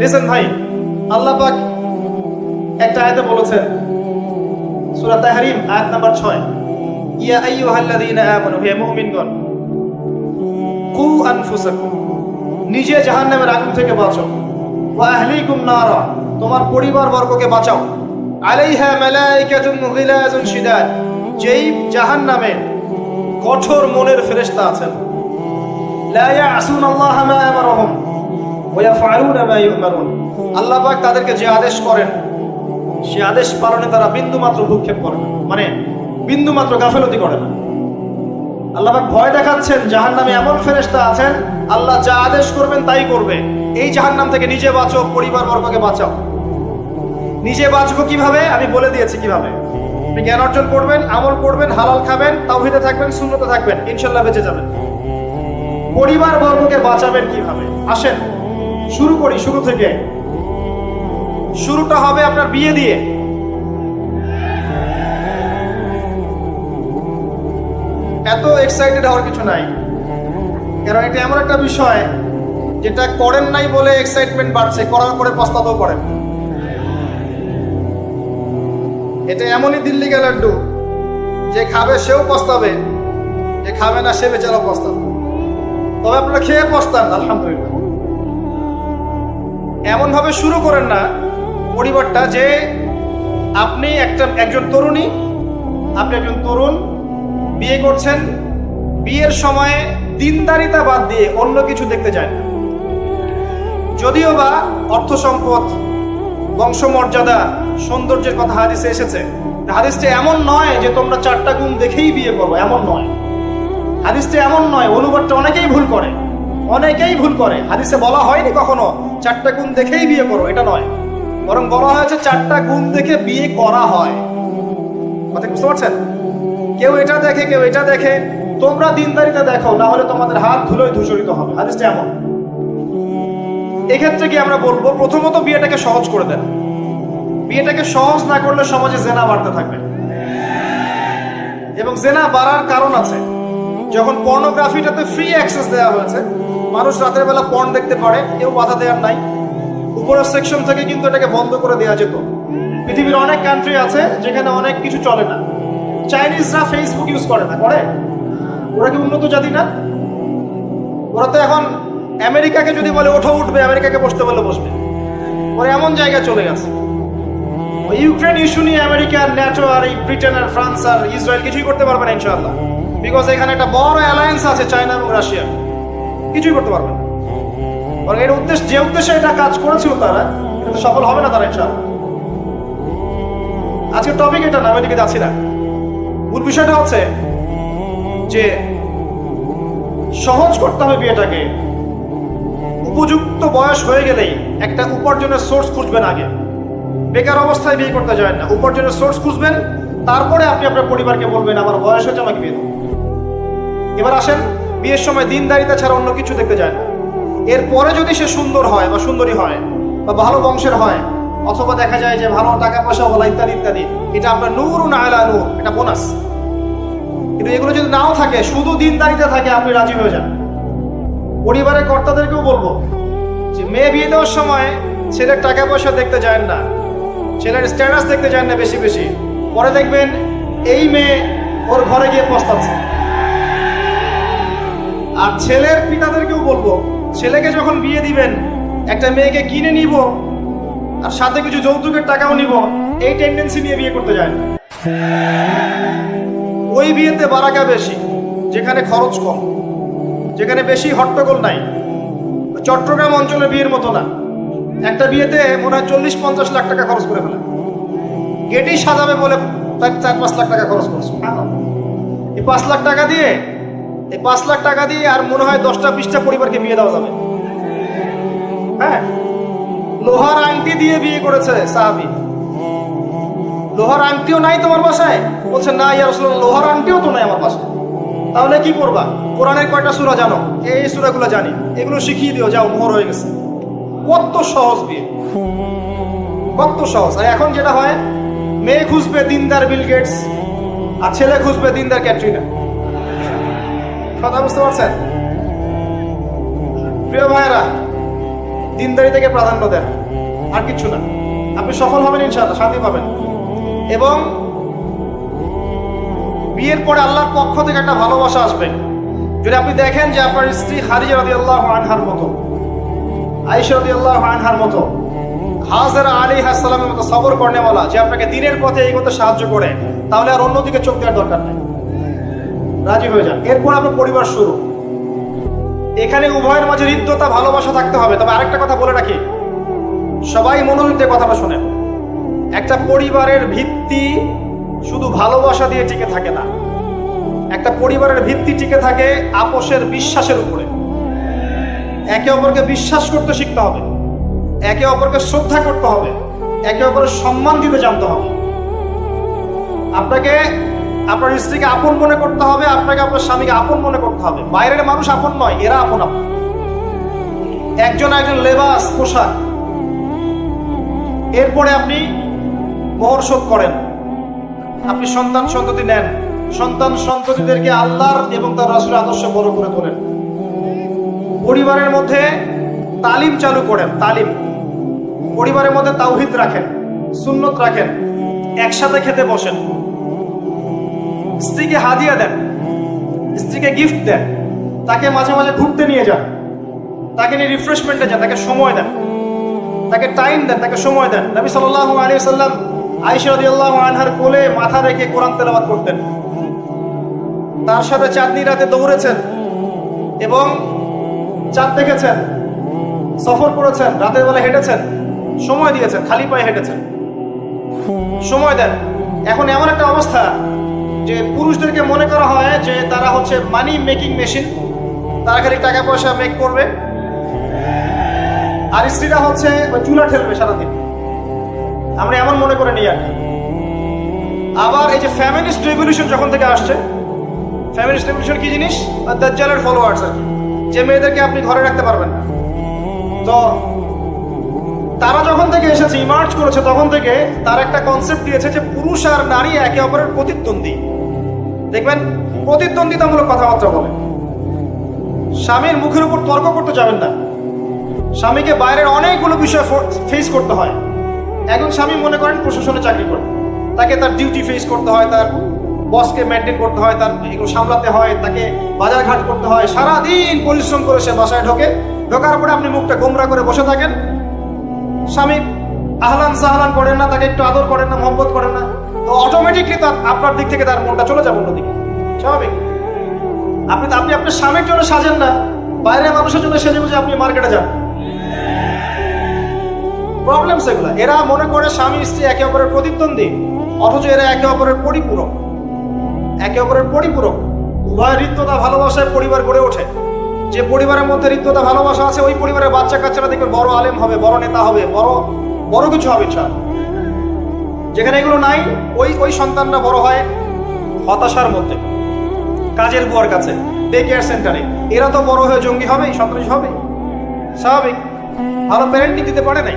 Listen ভাই, আল্লাহ পাক একটা আয়াতে বলেছেন তাহরিম, আয়াত নাম্বার 6 ইয়া আইয়ুহাল্লাযীনা আমানু, হে মুমিনগণ কু আনফুসাকুম, নিজে জাহান্নামের আগুন থেকে বাঁচো। ওয়া আহলিকুম নারা, তোমার পরিবার বর্গকে বাঁচাও। আলাইহা মালাইকাতুন গিলাজুন শিদাদ, যেই জাহান্নামে কঠোর মনের ফেরেশতা আছেন। লা ইয়াসুন আল্লাহ মা আল্লাহ তাদেরকে যে আদেশ করেন, সে আদেশ পালনে তারা বিন্দু মাত্র ভূক্ষেপ করে মানে বিন্দু মাত্র গাফেলতি করে না। ভয় দেখাচ্ছেন, জাহান্নামে এমন ফেরেশতা আছেন, আল্লাহ যা আদেশ করবেন তাই করবে। এই জাহান্নাম থেকে নিজে বাঁচো, পরিবার বর্গকে বাঁচাও। নিজে বাঁচবো কীভাবে? আমি বলে দিয়েছি কীভাবে। জ্ঞান অর্জন করবেন, আমল করবেন, হালাল খাবেন, তাওহীদে থাকবেন শূন্যতে থাকবেন, ইনশাল্লাহ বেঁচে যাবেন। পরিবার বর্গকে বাঁচাবেন কীভাবে? আসেন। শুরু করি, শুরু থেকে। শুরুটা হবে আপনার বিয়ে দিয়ে। এত এক্সাইটেড হওয়ার কিছু নাই। কারণ এটা এমন একটা বিষয়, যেটা করেন নাই বলে এক্সাইটমেন্ট বাড়ছে, করার পরে পস্তাতেও করেন এটা এমনই দিল্লি লাড্ডু যে খাবে সেও পস্তাবে, যে খাবে না সে বেচারাও পস্তাবে। তবে আপনারা খেয়ে পস্তান, আলহামদুলিল্লাহ। এমন ভাবে শুরু করেন না। পরিবারটা যে আপনি একটা, একজন তরুণী, আপনি একজন তরুণ, বিয়ে করছেন, বিয়ের সময়ে দিনদারিতা বাদ দিয়ে অন্য কিছু দেখতে যায় না। যদিও বা অর্থ সম্পদ, বংশমর্যাদা, সৌন্দর্যের কথা হাদিসে এসেছে হাদিসটা এমন নয় যে তোমরা চারটা গুণ দেখেই বিয়ে করব, এমন নয়। হাদিসটা এমন নয়, অনুবাদটা অনেকেই ভুল করে। অনেকেই ভুল করে। হাদিসে বলা হয়নি কখনো, চারটা গুণ দেখেই বিয়ে করো, এটা নয়। বরং বলা হয়েছে চারটা গুণ দেখে বিয়ে করা হয়। কথা বুঝতে পারছেন? কেউ এটা দেখে, কেউ এটা দেখে। তোমরা দিনদারিতে দেখো, না হলে তোমাদের হাত ধুলোয় ধূসরিত হবে। হাদিসটা এমন। এক্ষেত্রে কি আমরা বলব, প্রথমত বিয়েটাকে সহজ করে দেন। বিয়েটাকে সহজ না করলে সমাজে জেনা বাড়তে থাকবে। এবং জেনা বাড়ার কারণ আছে। যখন পর্নোগ্রাফিটাতে ফ্রি অ্যাক্সেস দেওয়া হয়েছে, মানুষ রাতের বেলা পর্ন দেখতে পারে, কেউ বাধা দেওয়ার নাই। উপরের সেকশন থেকে কিন্তু এটাকে বন্ধ করে দেওয়া যেত। পৃথিবীর অনেক কান্ট্রি আছে যেখানে অনেক কিছু চলে না। চাইনিজরা ফেসবুক ইউজ করে না, করে? ওরা কি উন্নত জাতি না? ওরা তো এখন আমেরিকাকে যদি বলে, ওঠো, উঠবে, আমেরিকাকে বসতে বলে বসবে। ওরা এমন জায়গায় চলে গেছে। ইউক্রেন ইস্যু নিয়ে আমেরিকা ন্যাটো আর এই ব্রিটেন আর ফ্রান্স আর ইসরায়েল কিছুই করতে পারবে না, ইনশাআল্লাহ। বিকজ এখানে একটা বড় অ্যালায়েন্স আছে চায়না এবং রাশিয়া কিছুই করতে পারবে না। এর উদ্দেশ্য যে উদ্দেশ্যে এটা কাজ করেছিল তারা, এটা তো সফল হবে না তারা ইনশাআল্লাহ। আজকে টপিক এটা না, আমি যাচ্ছি না। মূল বিষয়টা হচ্ছে যে সহজ করতে হবে বিয়েটাকে। উপযুক্ত বয়স হয়ে গেলেই একটা উপার্জনের সোর্স খুঁজবেন আগে। বেকার অবস্থায় বিয়ে করতে যায় না। উপার্জনের সোর্স খুঁজবেন, তারপরে আপনি আপনার পরিবারকে বলবেন, আমার বয়স হয়েছে, আমাকে বিয়ে এবার আসেন, বিয়ের সময় দিনদারিতা ছাড়া অন্য কিছু দেখতে যায় না। এরপরে যদি সে সুন্দর হয় বা সুন্দরী হয় বা ভালো বংশের হয়, অথবা দেখা যায় যে ভালো টাকা পয়সা বলা ইত্যাদি ইত্যাদি, এটা আপনার নূর না আলা নূর, এটা বোনাস। কিন্তু এগুলো যদি নাও থাকে, শুধু দিনদারিতে থাকে, আপনি রাজি হয়ে যান। পরিবারের কর্তাদেরকেও বলব যে, মেয়ে বিয়ে দেওয়ার সময় ছেলের টাকা পয়সা দেখতে যায় না, ছেলের স্ট্যাটাস দেখতে যায় না বেশি বেশি। পরে দেখবেন এই মেয়ে ওর ঘরে গিয়ে পস্তাচ্ছে। আর ছেলের পিতাদেরকেও বলব, ছেলেকে যখন বিয়ে দিবেন, একটা মেয়েকে কিনে নিব, আর সাথে কিছু যৌতুকের টাকাও নিব, এই টেন্ডেন্সি নিয়ে বিয়ে করতে যায় না ওই বিয়েতে বারাকা বেশি, যেখানে খরচ কম, যেখানে বেশি হট্টগোল নাই। চট্টগ্রাম অঞ্চলে বিয়ের মতো না। একটা বিয়েতে মনে হয় চল্লিশ পঞ্চাশ লাখ টাকা খরচ করে ফেলে গেটেই সাজাবে বলে তার চার পাঁচ লাখ টাকা খরচ করছে। এই পাঁচ লাখ টাকা দিয়ে এই পাঁচ লাখ টাকা দিয়ে আর মনে হয় দশটা, বিশটা পরিবারকে বিয়ে দেওয়া যাবে। হ্যাঁ? লোহার আংটি দিয়ে বিয়ে করেছে সাহাবি। লোহার আংটিও নাই তোমার বাসায়? বলছে, না ইয়ার লোহার আংটিও তো নাই আমার বাসায়। তাহলে কি করবা কোরআনের কয়টা সুরা জানো? এই সুরাগুলো জানি। এগুলো শিখিয়ে দিও, যাও, মোহর হয়ে গেছে। কত সহজ বিয়ে। কত সহজ। আর এখন যেটা হয়, মেয়ে খুঁজবে দিনদার বিল গেটস, আর ছেলে খুঁজবে দিনদার ক্যাটরিনা। কথা বুঝতে পারছেন? প্রিয় ভাইয়েরা, দিনদারি থেকে প্রাধান্য দেন। আর কিছু না। আপনি সফল হবেন ইনশাআল্লাহ শান্তি পাবেন এবং বিয়ের পরে আল্লাহর পক্ষ থেকে একটা ভালোবাসা আসবে। যদি আপনি দেখেন যে আপনার স্ত্রী খারিজা রাদি আল্লাহ আনহার মতো আইসা রাদি আল্লাহ আনহার মতো, হাজারা আলী হাসালামের মতো সবর কর্নেওয়ালা, যে আপনাকে দিনের পথে এগোতে সাহায্য করে, তাহলে আর অন্যদিকে চোখ দেওয়ার দরকার নেই। রাজি হয়ে যান। এরপর আপনার পরিবার শুরু। এখানে উভয়ের মাঝে হৃদ্যতা, ভালোবাসা থাকতে হবে। তবে আরেকটা কথা বলে রাখি। সবাই মনোযোগ কথাটা শোনেন। একটা পরিবারের ভিত্তি শুধু ভালোবাসা দিয়ে টিকে থাকে না। একটা পরিবারের ভিত্তি টিকে থাকে আপোষের বিশ্বাসের উপরে। একে অপরকে বিশ্বাস করতে শিখতে হবে। একে অপরকে শ্রদ্ধা করতে হবে। একে অপরের সম্মান দিতে জানতে হবে। আপনাকে আপনার স্ত্রীকে আপন মনে করতে হবে, আপনাকে আপনার স্বামীকে আপন মনে করতে হবে। বাইরের মানুষ আপন নয়, এরা আপন আপন। একজন একজন লেবাস, পোশাক। এরপরে আপনি মোহর শোধ করেন। আপনি সন্তান সন্ততি নেন। সন্তান সন্ততিদেরকে আল্লাহর এবং তার রাসুলের আদর্শ বড় করে তোলেন। পরিবারের মধ্যে তালিম চালু করেন, তালিম। পরিবারের মধ্যে তাওহিদ রাখেন, সুন্নত রাখেন, একসাথে খেতে বসেন। স্ত্রীকে হাদিয়া দেন, স্ত্রীকে গিফট দেন, তাকে মাঝে মাঝে ঘুরতে নিয়ে যান, তাকে নিয়ে রিফ্রেশমেন্টে যান, তাকে সময় দেন, তাকে টাইম দেন, তাকে সময় দেন। নবী সাল্লাল্লাহু আলাইহি সাল্লাম আয়েশা আনহার কোলে মাথা রেখে কোরআন তেলাবাদ করতেন। তার সাথে চাঁদনি রাতে দৌড়েছেন এবং চাঁদ দেখেছেন, সফর করেছেন, রাতের বেলা হেঁটেছেন, সময় দিয়েছেন, খালি পায়ে হেঁটেছেন। সময় দেন। এখন এমন একটা অবস্থা যে পুরুষদেরকে মনে করা হয় যে তারা হচ্ছে মানি মেকিং মেশিন তারা খালি টাকা পয়সা মেক করবে। আর স্ত্রীরা হচ্ছে চুলা ঠেলবে সারাদিন। আমরা এমন মনে করে নিই আর আবার এই যে ফ্যামিলিস্ট রেভলিউশন যখন থেকে আসছে ফ্যামিলিস্ট রেভলিউশন কি জিনিস? দাজ্জালের ফলোয়ার্স আর। যে মেয়েদেরকে আপনি ঘরে রাখতে পারবেন তো তারা যখন থেকে এসেছে ইমার্জ করেছে, তখন থেকে তার একটা কনসেপ্ট দিয়েছে যে পুরুষ আর নারী একে অপরের প্রতিদ্বন্দ্বী। দেখবেন, প্রতিদ্বন্দ্বিতামূলক কথাবার্তা বলে। স্বামীর মুখের উপর তর্ক করতে যাবেন না। স্বামীকে বাইরের অনেকগুলো বিষয় ফেস করতে হয়। একজন স্বামী মনে করেন প্রশাসনে চাকরি করে। তাকে তার ডিউটি ফেস করতে হয়, তার বসকে মেনটেন করতে হয়, তার এগুলো সামলাতে হয়, তাকে বাজার ঘাট করতে হয়। সারাদিন পরিশ্রম করে সে বাসায় ঢোকে। ঢোকার পরে আপনি মুখটা গোমরা করে বসে থাকেন। স্বামী আহলান সাহলান করেন না, তাকে একটু আদর করেন না, মহব্বত করেন না, তো অটোমেটিকলি তার আপনার দিক থেকে তার মনটা চলে যাবে অন্যদিকে। স্বাভাবিক? আপনি আপনি আপনার স্বামীর জন্য সাজেন না, বাইরের মানুষের জন্য সেজে বুঝে আপনি মার্কেটে যান। প্রবলেম সেগুলো এরা মনে করে স্বামী, স্ত্রী একে অপরের প্রতিদ্বন্দ্বী, অথচ এরা একে অপরের পরিপূরক। একে অপরের পরিপূরক। উভয় হৃদ্যতা, ভালোবাসায় পরিবার গড়ে ওঠে। যে পরিবারের মধ্যে হৃদ্যতা, ভালোবাসা আছে, ওই পরিবারের বাচ্চা কাচ্চারা দেখবে বড় আলেম হবে, বড় নেতা হবে, বড় বড় কিছু হবে ইনশাল যেখানে এগুলো নাই, ওই ওই সন্তানরা বড় হয় হতাশার মধ্যে। কাজের বুয়ার কাছে ডে কেয়ার সেন্টারে এরা তো বড় হয়ে জঙ্গি হবে, সন্ত্রাসী হবে। স্বাভাবিক। ভালো প্যারেন্টিং দিতে পারে নাই।